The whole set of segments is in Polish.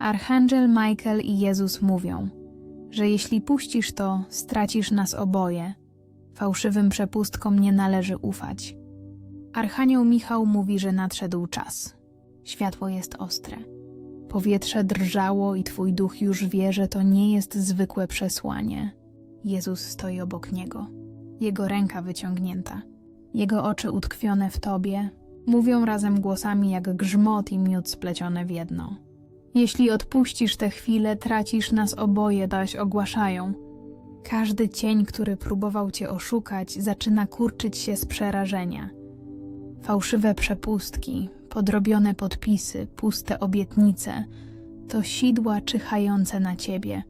Archangiel Michael i Jezus mówią, że jeśli puścisz to, stracisz nas oboje. Fałszywym przepustkom nie należy ufać. Archanioł Michał mówi, że nadszedł czas. Światło jest ostre. Powietrze drżało i twój duch już wie, że to nie jest zwykłe przesłanie. Jezus stoi obok niego. Jego ręka wyciągnięta. Jego oczy utkwione w tobie mówią razem głosami jak grzmot i miód splecione w jedno. Jeśli odpuścisz tę chwilę, tracisz nas oboje, daś ogłaszają. Każdy cień, który próbował cię oszukać, zaczyna kurczyć się z przerażenia. Fałszywe przepustki, podrobione podpisy, puste obietnice to sidła czyhające na ciebie.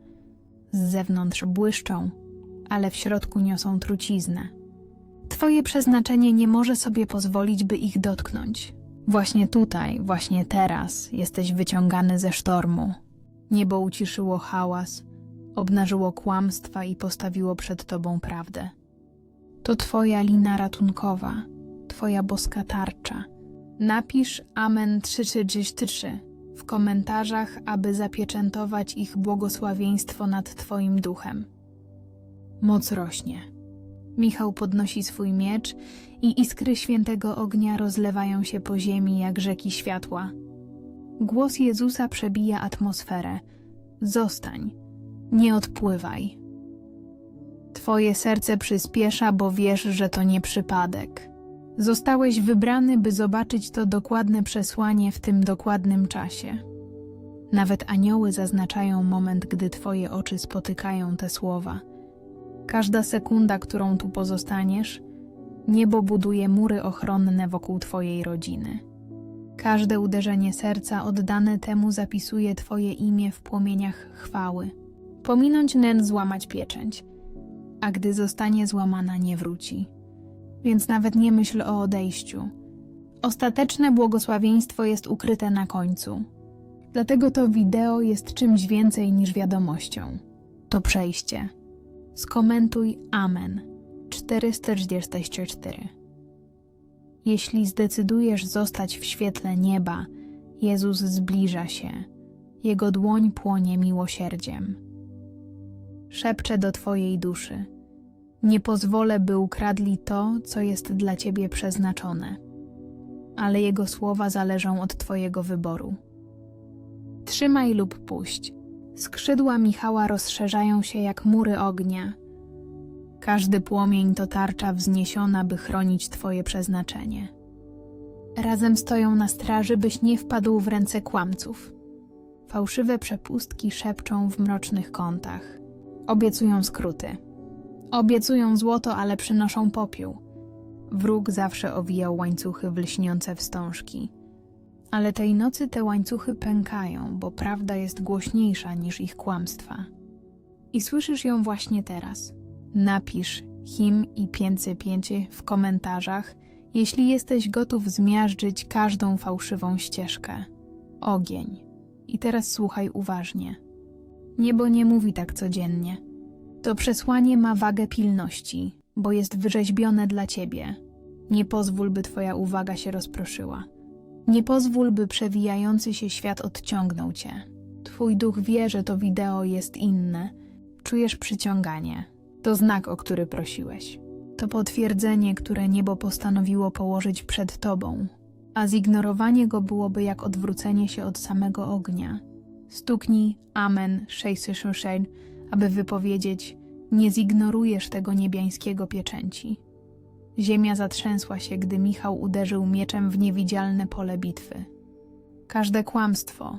Z zewnątrz błyszczą, ale w środku niosą truciznę. Twoje przeznaczenie nie może sobie pozwolić, by ich dotknąć. Właśnie tutaj, właśnie teraz jesteś wyciągany ze sztormu. Niebo uciszyło hałas, obnażyło kłamstwa i postawiło przed tobą prawdę. To twoja lina ratunkowa, twoja boska tarcza. Napisz Amen 333 w komentarzach, aby zapieczętować ich błogosławieństwo nad twoim duchem. Moc rośnie. Michał podnosi swój miecz i iskry świętego ognia rozlewają się po ziemi jak rzeki światła. Głos Jezusa przebija atmosferę. Zostań, nie odpływaj. Twoje serce przyspiesza, bo wiesz, że to nie przypadek. Zostałeś wybrany, by zobaczyć to dokładne przesłanie w tym dokładnym czasie. Nawet anioły zaznaczają moment, gdy Twoje oczy spotykają te słowa. Każda sekunda, którą tu pozostaniesz, niebo buduje mury ochronne wokół Twojej rodziny. Każde uderzenie serca oddane temu zapisuje Twoje imię w płomieniach chwały. Pominąć nen złamać pieczęć, a gdy zostanie złamana, nie wróci. Więc nawet nie myśl o odejściu. Ostateczne błogosławieństwo jest ukryte na końcu. Dlatego to wideo jest czymś więcej niż wiadomością. To przejście. Skomentuj Amen 444. Jeśli zdecydujesz zostać w świetle nieba, Jezus zbliża się. Jego dłoń płonie miłosierdziem. Szepczę do Twojej duszy. Nie pozwolę, by ukradli to, co jest dla Ciebie przeznaczone. Ale Jego słowa zależą od Twojego wyboru. Trzymaj lub puść. Skrzydła Michała rozszerzają się jak mury ognia. Każdy płomień to tarcza wzniesiona, by chronić Twoje przeznaczenie. Razem stoją na straży, byś nie wpadł w ręce kłamców. Fałszywe przepustki szepczą w mrocznych kątach. Obiecują skróty. Obiecują złoto, ale przynoszą popiół. Wróg zawsze owijał łańcuchy w lśniące wstążki. Ale tej nocy te łańcuchy pękają, bo prawda jest głośniejsza niż ich kłamstwa. I słyszysz ją właśnie teraz. Napisz him i pięcy pięcie w komentarzach, jeśli jesteś gotów zmiażdżyć każdą fałszywą ścieżkę. Ogień. I teraz słuchaj uważnie. Niebo nie mówi tak codziennie. To przesłanie ma wagę pilności, bo jest wyrzeźbione dla ciebie. Nie pozwól, by twoja uwaga się rozproszyła. Nie pozwól, by przewijający się świat odciągnął cię. Twój duch wie, że to wideo jest inne. Czujesz przyciąganie. To znak, o który prosiłeś. To potwierdzenie, które niebo postanowiło położyć przed tobą, a zignorowanie go byłoby jak odwrócenie się od samego ognia. Stuknij Amen 666, aby wypowiedzieć: Nie zignorujesz tego niebiańskiego pieczęci. Ziemia zatrzęsła się, gdy Michał uderzył mieczem w niewidzialne pole bitwy. Każde kłamstwo,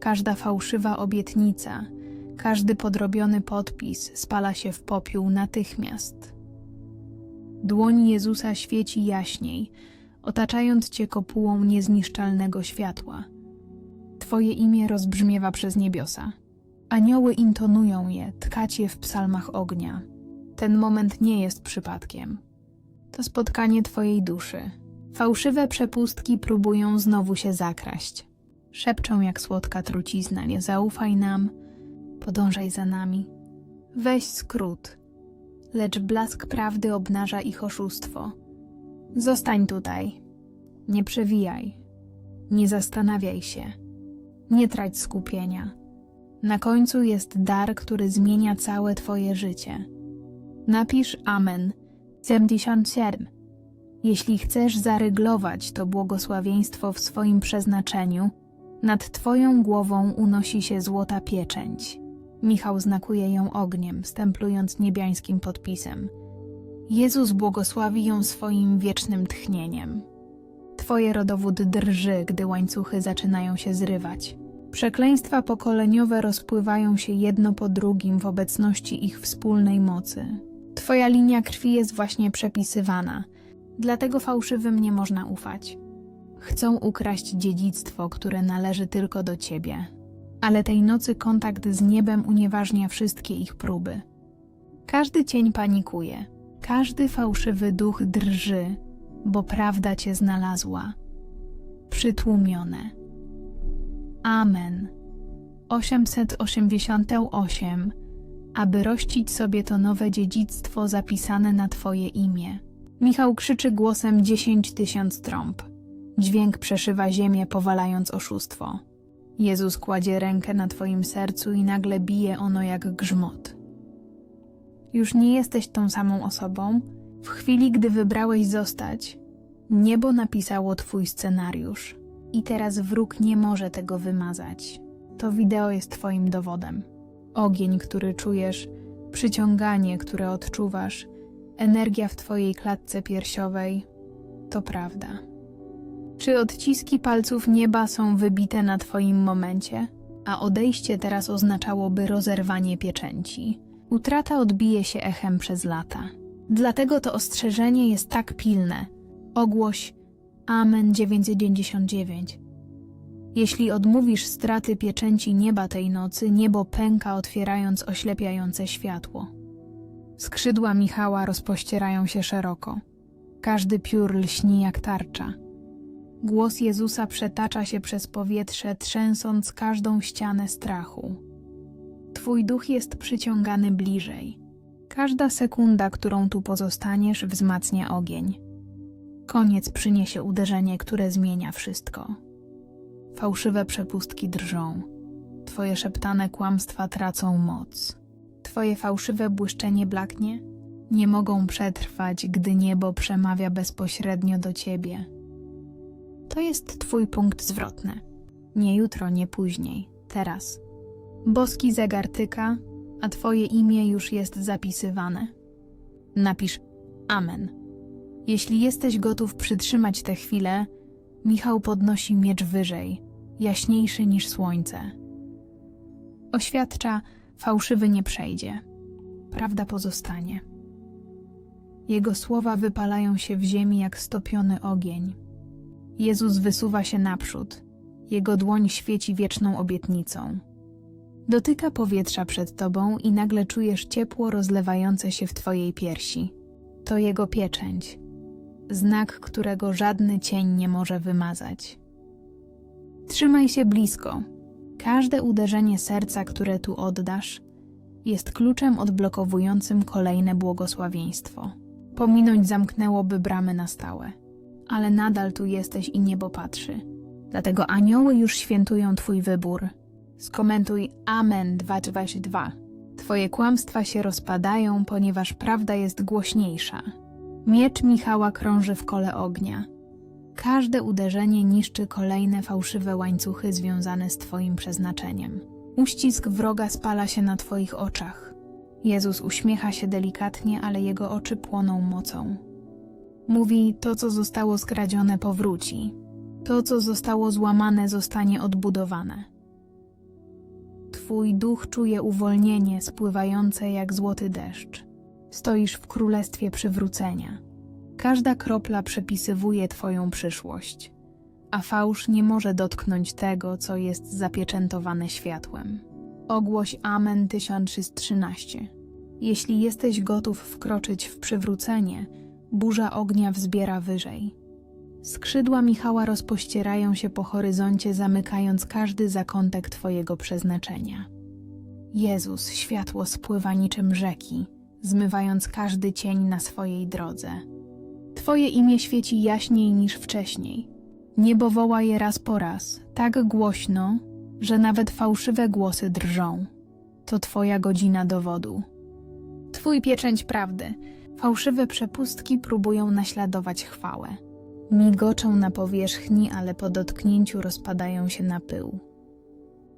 każda fałszywa obietnica, każdy podrobiony podpis spala się w popiół natychmiast. Dłoń Jezusa świeci jaśniej, otaczając cię kopułą niezniszczalnego światła. Twoje imię rozbrzmiewa przez niebiosa. Anioły intonują je, tkać je w psalmach ognia. Ten moment nie jest przypadkiem. To spotkanie Twojej duszy. Fałszywe przepustki próbują znowu się zakraść. Szepczą jak słodka trucizna, nie zaufaj nam, podążaj za nami. Weź skrót, lecz blask prawdy obnaża ich oszustwo. Zostań tutaj. Nie przewijaj. Nie zastanawiaj się. Nie trać skupienia. Na końcu jest dar, który zmienia całe Twoje życie. Napisz Amen 77. Jeśli chcesz zaryglować to błogosławieństwo w swoim przeznaczeniu, nad Twoją głową unosi się złota pieczęć. Michał znakuje ją ogniem, stemplując niebiańskim podpisem. Jezus błogosławi ją swoim wiecznym tchnieniem. Twoje rodowód drży, gdy łańcuchy zaczynają się zrywać. Przekleństwa pokoleniowe rozpływają się jedno po drugim w obecności ich wspólnej mocy. Twoja linia krwi jest właśnie przepisywana, dlatego fałszywym nie można ufać. Chcą ukraść dziedzictwo, które należy tylko do ciebie. Ale tej nocy kontakt z niebem unieważnia wszystkie ich próby. Każdy cień panikuje, każdy fałszywy duch drży, bo prawda cię znalazła. Przytłumione. Amen. 888. Aby rościć sobie to nowe dziedzictwo zapisane na Twoje imię. Michał krzyczy głosem dziesięć tysiąc trąb. Dźwięk przeszywa ziemię, powalając oszustwo. Jezus kładzie rękę na Twoim sercu i nagle bije ono jak grzmot. Już nie jesteś tą samą osobą. W chwili, gdy wybrałeś zostać, niebo napisało Twój scenariusz. I teraz wróg nie może tego wymazać. To wideo jest Twoim dowodem. Ogień, który czujesz, przyciąganie, które odczuwasz, energia w Twojej klatce piersiowej to prawda. Czy odciski palców nieba są wybite na Twoim momencie, a odejście teraz oznaczałoby rozerwanie pieczęci? Utrata odbije się echem przez lata. Dlatego to ostrzeżenie jest tak pilne. Ogłoś Amen 999. Jeśli odmówisz straty pieczęci nieba tej nocy, niebo pęka, otwierając oślepiające światło. Skrzydła Michała rozpościerają się szeroko. Każdy piór lśni jak tarcza. Głos Jezusa przetacza się przez powietrze, trzęsąc każdą ścianę strachu. Twój duch jest przyciągany bliżej. Każda sekunda, którą tu pozostaniesz, wzmacnia ogień. Koniec przyniesie uderzenie, które zmienia wszystko. Fałszywe przepustki drżą. Twoje szeptane kłamstwa tracą moc. Twoje fałszywe błyszczenie blaknie? Nie mogą przetrwać, gdy niebo przemawia bezpośrednio do ciebie. To jest Twój punkt zwrotny. Nie jutro, nie później, teraz. Boski zegar tyka, a Twoje imię już jest zapisywane. Napisz Amen. Jeśli jesteś gotów przytrzymać tę chwilę, Michał podnosi miecz wyżej, jaśniejszy niż słońce. Oświadcza, fałszywy nie przejdzie. Prawda pozostanie. Jego słowa wypalają się w ziemi jak stopiony ogień. Jezus wysuwa się naprzód. Jego dłoń świeci wieczną obietnicą. Dotyka powietrza przed tobą i nagle czujesz ciepło rozlewające się w twojej piersi. To jego pieczęć, znak, którego żadny cień nie może wymazać. Trzymaj się blisko. Każde uderzenie serca, które tu oddasz, jest kluczem odblokowującym kolejne błogosławieństwo. Pominąć zamknęłoby bramy na stałe ale nadal tu jesteś i niebo patrzy. Dlatego anioły już świętują Twój wybór. Skomentuj Amen 222. Twoje kłamstwa się rozpadają, ponieważ prawda jest głośniejsza. Miecz Michała krąży w kole ognia. Każde uderzenie niszczy kolejne fałszywe łańcuchy związane z Twoim przeznaczeniem. Uścisk wroga spala się na Twoich oczach. Jezus uśmiecha się delikatnie, ale jego oczy płoną mocą. Mówi: To, co zostało skradzione, powróci. To, co zostało złamane, zostanie odbudowane. Twój duch czuje uwolnienie spływające jak złoty deszcz. Stoisz w królestwie przywrócenia. Każda kropla przepisywuje Twoją przyszłość, a fałsz nie może dotknąć tego, co jest zapieczętowane światłem. Ogłoś Amen 1313. Jeśli jesteś gotów wkroczyć w przywrócenie, burza ognia wzbiera wyżej. Skrzydła Michała rozpościerają się po horyzoncie, zamykając każdy zakątek Twojego przeznaczenia. Jezus, światło spływa niczym rzeki, zmywając każdy cień na swojej drodze. Twoje imię świeci jaśniej niż wcześniej. Niebo woła je raz po raz, tak głośno, że nawet fałszywe głosy drżą. To twoja godzina dowodu. Twój pieczęć prawdy. Fałszywe przepustki próbują naśladować chwałę. Migoczą na powierzchni, ale po dotknięciu rozpadają się na pył.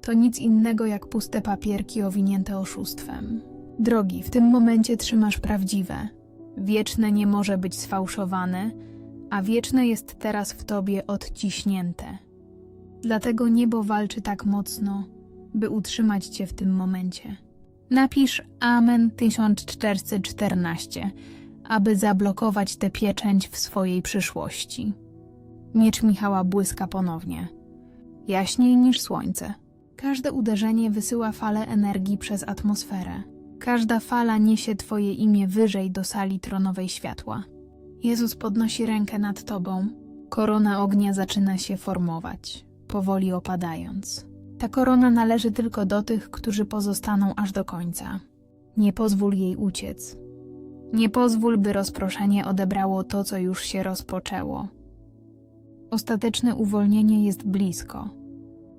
To nic innego jak puste papierki owinięte oszustwem. Drogi, w tym momencie trzymasz prawdziwe. Wieczne nie może być sfałszowane, a wieczne jest teraz w tobie odciśnięte. Dlatego niebo walczy tak mocno, by utrzymać cię w tym momencie. Napisz Amen 1414, aby zablokować tę pieczęć w swojej przyszłości. Miecz Michała błyska ponownie. Jaśniej niż słońce. Każde uderzenie wysyła falę energii przez atmosferę. Każda fala niesie Twoje imię wyżej do sali tronowej światła. Jezus podnosi rękę nad Tobą. Korona ognia zaczyna się formować, powoli opadając. Ta korona należy tylko do tych, którzy pozostaną aż do końca. Nie pozwól jej uciec. Nie pozwól, by rozproszenie odebrało to, co już się rozpoczęło. Ostateczne uwolnienie jest blisko.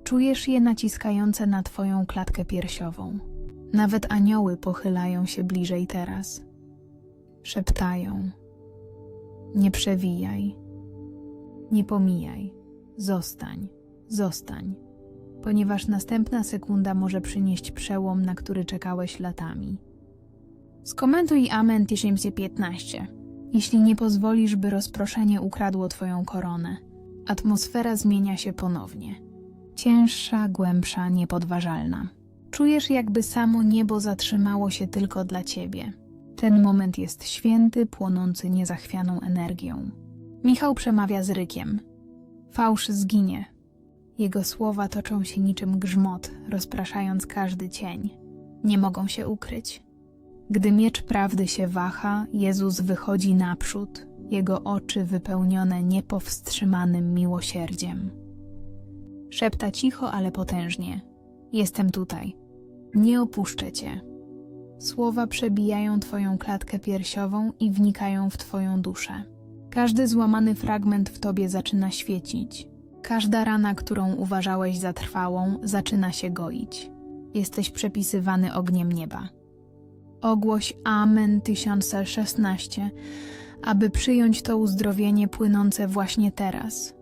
Czujesz je naciskające na Twoją klatkę piersiową. Nawet anioły pochylają się bliżej teraz. Szeptają: Nie przewijaj, nie pomijaj, zostań, zostań, ponieważ następna sekunda może przynieść przełom, na który czekałeś latami. Skomentuj Amen 1015. Jeśli nie pozwolisz, by rozproszenie ukradło Twoją koronę, atmosfera zmienia się ponownie. Cięższa, głębsza, niepodważalna. Czujesz, jakby samo niebo zatrzymało się tylko dla ciebie. Ten moment jest święty, płonący niezachwianą energią. Michał przemawia z rykiem. Fałsz zginie. Jego słowa toczą się niczym grzmot, rozpraszając każdy cień. Nie mogą się ukryć. Gdy miecz prawdy się waha, Jezus wychodzi naprzód, jego oczy wypełnione niepowstrzymanym miłosierdziem. Szepta cicho, ale potężnie. Jestem tutaj. Nie opuszczę cię. Słowa przebijają twoją klatkę piersiową i wnikają w twoją duszę. Każdy złamany fragment w tobie zaczyna świecić. Każda rana, którą uważałeś za trwałą, zaczyna się goić. Jesteś przepisywany ogniem nieba. Ogłoś Amen 1016, aby przyjąć to uzdrowienie płynące właśnie teraz.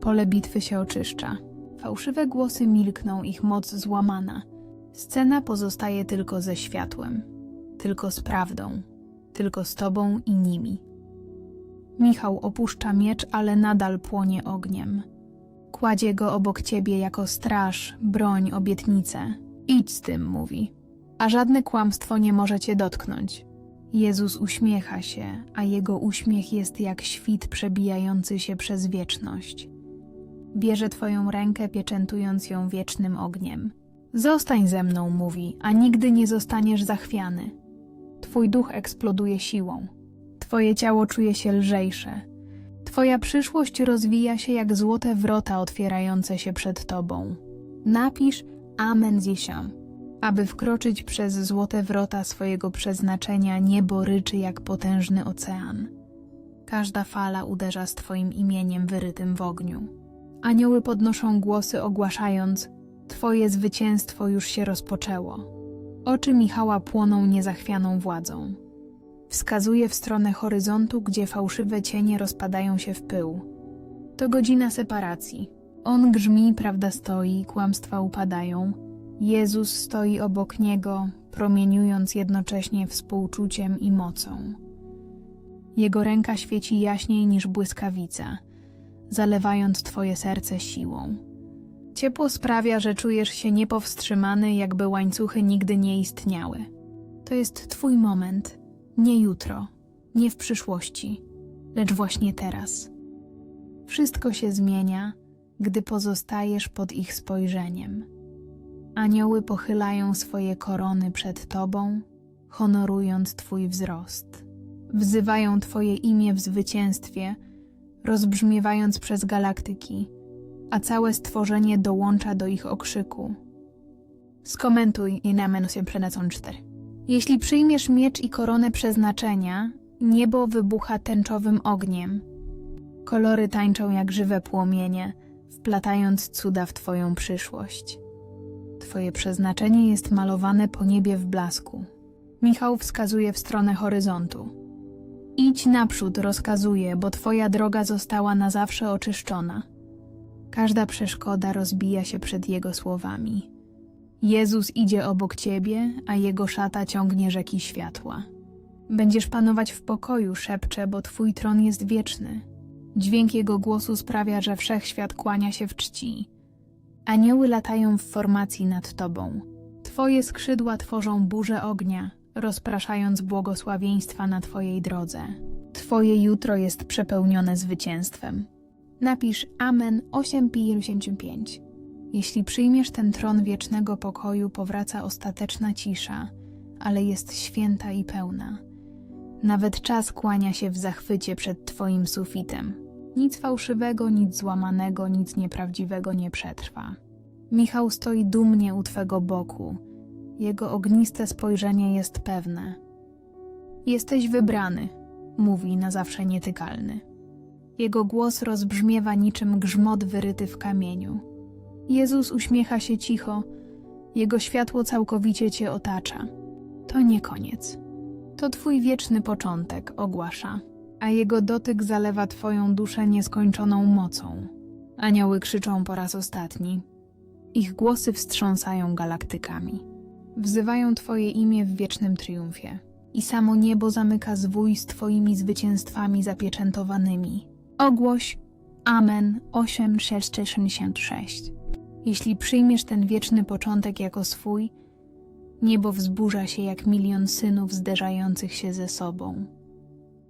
Pole bitwy się oczyszcza. Fałszywe głosy milkną, ich moc złamana. Scena pozostaje tylko ze światłem, tylko z prawdą, tylko z tobą i nimi. Michał opuszcza miecz, ale nadal płonie ogniem. Kładzie go obok ciebie jako straż, broń, obietnicę. Idź z tym, mówi. A żadne kłamstwo nie może cię dotknąć. Jezus uśmiecha się, a jego uśmiech jest jak świt przebijający się przez wieczność. Bierze twoją rękę, pieczętując ją wiecznym ogniem. Zostań ze mną, mówi, a nigdy nie zostaniesz zachwiany. Twój duch eksploduje siłą. Twoje ciało czuje się lżejsze. Twoja przyszłość rozwija się jak złote wrota otwierające się przed tobą. Napisz Amen Zisiam. Aby wkroczyć przez złote wrota swojego przeznaczenia, niebo ryczy jak potężny ocean. Każda fala uderza z Twoim imieniem wyrytym w ogniu. Anioły podnoszą głosy, ogłaszając: Twoje zwycięstwo już się rozpoczęło. Oczy Michała płoną niezachwianą władzą. Wskazuje w stronę horyzontu, gdzie fałszywe cienie rozpadają się w pył. To godzina separacji. On grzmi, prawda stoi, kłamstwa upadają. Jezus stoi obok niego, promieniując jednocześnie współczuciem i mocą. Jego ręka świeci jaśniej niż błyskawica, zalewając twoje serce siłą. Ciepło sprawia, że czujesz się niepowstrzymany, jakby łańcuchy nigdy nie istniały. To jest twój moment, nie jutro, nie w przyszłości, lecz właśnie teraz. Wszystko się zmienia, gdy pozostajesz pod ich spojrzeniem. Anioły pochylają swoje korony przed Tobą, honorując Twój wzrost. Wzywają Twoje imię w zwycięstwie, rozbrzmiewając przez galaktyki, a całe stworzenie dołącza do ich okrzyku. Skomentuj i na menu się przenecą cztery. Jeśli przyjmiesz miecz i koronę przeznaczenia, niebo wybucha tęczowym ogniem. Kolory tańczą jak żywe płomienie, wplatając cuda w Twoją przyszłość. Twoje przeznaczenie jest malowane po niebie w blasku. Michał wskazuje w stronę horyzontu. Idź naprzód, rozkazuje, bo Twoja droga została na zawsze oczyszczona. Każda przeszkoda rozbija się przed Jego słowami. Jezus idzie obok Ciebie, a Jego szata ciągnie rzeki światła. Będziesz panować w pokoju, szepcze, bo Twój tron jest wieczny. Dźwięk Jego głosu sprawia, że wszechświat kłania się w czci. Anioły latają w formacji nad Tobą. Twoje skrzydła tworzą burzę ognia, rozpraszając błogosławieństwa na Twojej drodze. Twoje jutro jest przepełnione zwycięstwem. Napisz Amen 8:55. Jeśli przyjmiesz ten tron wiecznego pokoju, powraca ostateczna cisza, ale jest święta i pełna. Nawet czas kłania się w zachwycie przed Twoim sufitem. Nic fałszywego, nic złamanego, nic nieprawdziwego nie przetrwa. Michał stoi dumnie u Twego boku. Jego ogniste spojrzenie jest pewne. Jesteś wybrany, mówi na zawsze nietykalny. Jego głos rozbrzmiewa niczym grzmot wyryty w kamieniu. Jezus uśmiecha się cicho, jego światło całkowicie cię otacza. To nie koniec. To twój wieczny początek, ogłasza, a jego dotyk zalewa twoją duszę nieskończoną mocą. Anioły krzyczą po raz ostatni. Ich głosy wstrząsają galaktykami. Wzywają twoje imię w wiecznym triumfie. I samo niebo zamyka zwój z twoimi zwycięstwami zapieczętowanymi. Ogłoś Amen 8666. Jeśli przyjmiesz ten wieczny początek jako swój, niebo wzburza się jak milion synów zderzających się ze sobą.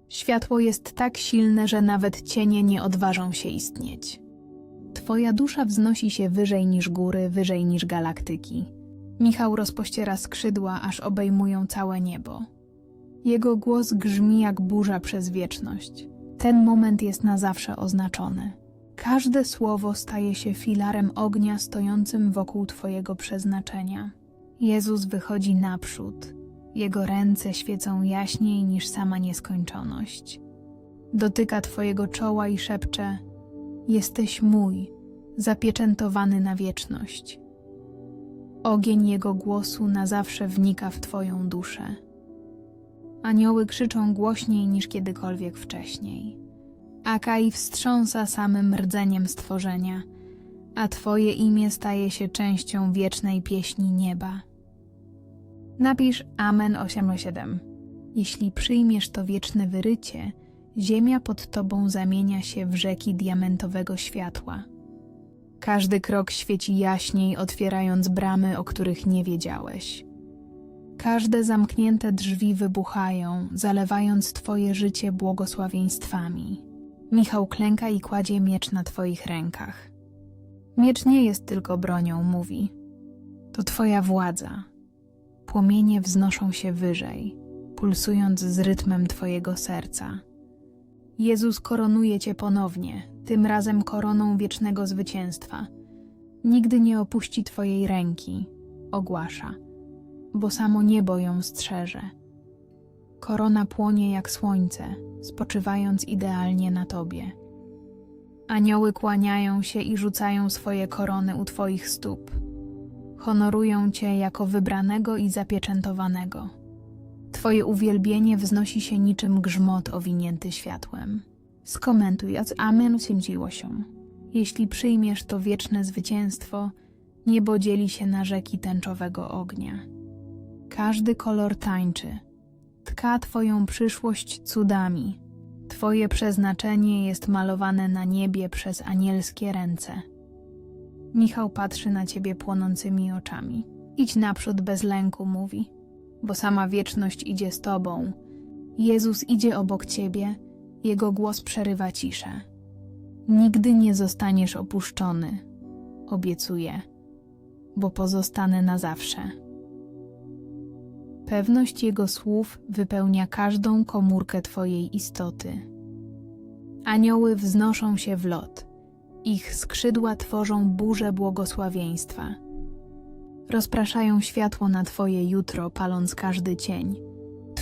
Światło jest tak silne, że nawet cienie nie odważą się istnieć. Twoja dusza wznosi się wyżej niż góry, wyżej niż galaktyki. Michał rozpościera skrzydła, aż obejmują całe niebo. Jego głos grzmi jak burza przez wieczność. Ten moment jest na zawsze oznaczony. Każde słowo staje się filarem ognia stojącym wokół Twojego przeznaczenia. Jezus wychodzi naprzód. Jego ręce świecą jaśniej niż sama nieskończoność. Dotyka Twojego czoła i szepcze: Jesteś mój, zapieczętowany na wieczność. Ogień Jego głosu na zawsze wnika w Twoją duszę. Anioły krzyczą głośniej niż kiedykolwiek wcześniej. Akai wstrząsa samym rdzeniem stworzenia, a Twoje imię staje się częścią wiecznej pieśni nieba. Napisz Amen 8:7. Jeśli przyjmiesz to wieczne wyrycie, ziemia pod Tobą zamienia się w rzeki diamentowego światła. Każdy krok świeci jaśniej, otwierając bramy, o których nie wiedziałeś. Każde zamknięte drzwi wybuchają, zalewając Twoje życie błogosławieństwami. Michał klęka i kładzie miecz na Twoich rękach. Miecz nie jest tylko bronią, mówi. To Twoja władza. Płomienie wznoszą się wyżej, pulsując z rytmem Twojego serca. Jezus koronuje Cię ponownie, tym razem koroną wiecznego zwycięstwa. Nigdy nie opuści Twojej ręki, ogłasza, bo samo niebo ją strzeże. Korona płonie jak słońce, spoczywając idealnie na Tobie. Anioły kłaniają się i rzucają swoje korony u Twoich stóp. Honorują Cię jako wybranego i zapieczętowanego. Twoje uwielbienie wznosi się niczym grzmot owinięty światłem. Skomentuj od Amen 88. Jeśli przyjmiesz to wieczne zwycięstwo, niebo dzieli się na rzeki tęczowego ognia. Każdy kolor tańczy, tka Twoją przyszłość cudami. Twoje przeznaczenie jest malowane na niebie przez anielskie ręce. Michał patrzy na ciebie płonącymi oczami. Idź naprzód bez lęku, mówi, bo sama wieczność idzie z tobą. Jezus idzie obok ciebie, jego głos przerywa ciszę. Nigdy nie zostaniesz opuszczony, obiecuję, bo pozostanę na zawsze. Pewność Jego słów wypełnia każdą komórkę Twojej istoty. Anioły wznoszą się w lot. Ich skrzydła tworzą burzę błogosławieństwa. Rozpraszają światło na Twoje jutro, paląc każdy cień.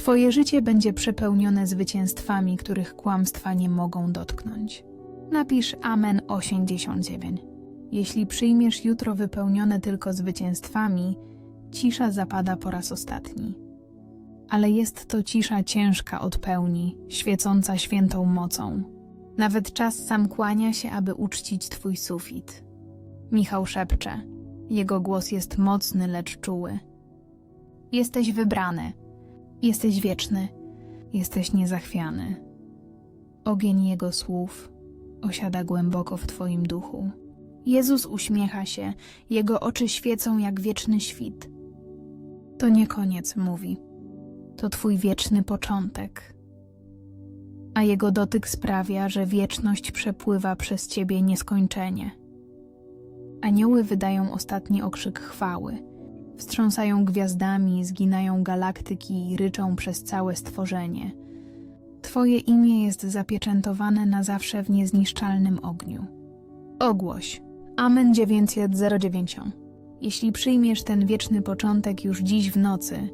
Twoje życie będzie przepełnione zwycięstwami, których kłamstwa nie mogą dotknąć. Napisz Amen 89. Jeśli przyjmiesz jutro wypełnione tylko zwycięstwami, cisza zapada po raz ostatni. Ale jest to cisza ciężka od pełni, świecąca świętą mocą. Nawet czas sam kłania się, aby uczcić twój sufit. Michał szepcze. Jego głos jest mocny, lecz czuły. Jesteś wybrany. Jesteś wieczny. Jesteś niezachwiany. Ogień jego słów osiada głęboko w twoim duchu. Jezus uśmiecha się, jego oczy świecą jak wieczny świt. To nie koniec, mówi. To twój wieczny początek. A jego dotyk sprawia, że wieczność przepływa przez ciebie nieskończenie. Anioły wydają ostatni okrzyk chwały. Wstrząsają gwiazdami, zginają galaktyki i ryczą przez całe stworzenie. Twoje imię jest zapieczętowane na zawsze w niezniszczalnym ogniu. Ogłoś. Amen 909. Jeśli przyjmiesz ten wieczny początek już dziś w nocy,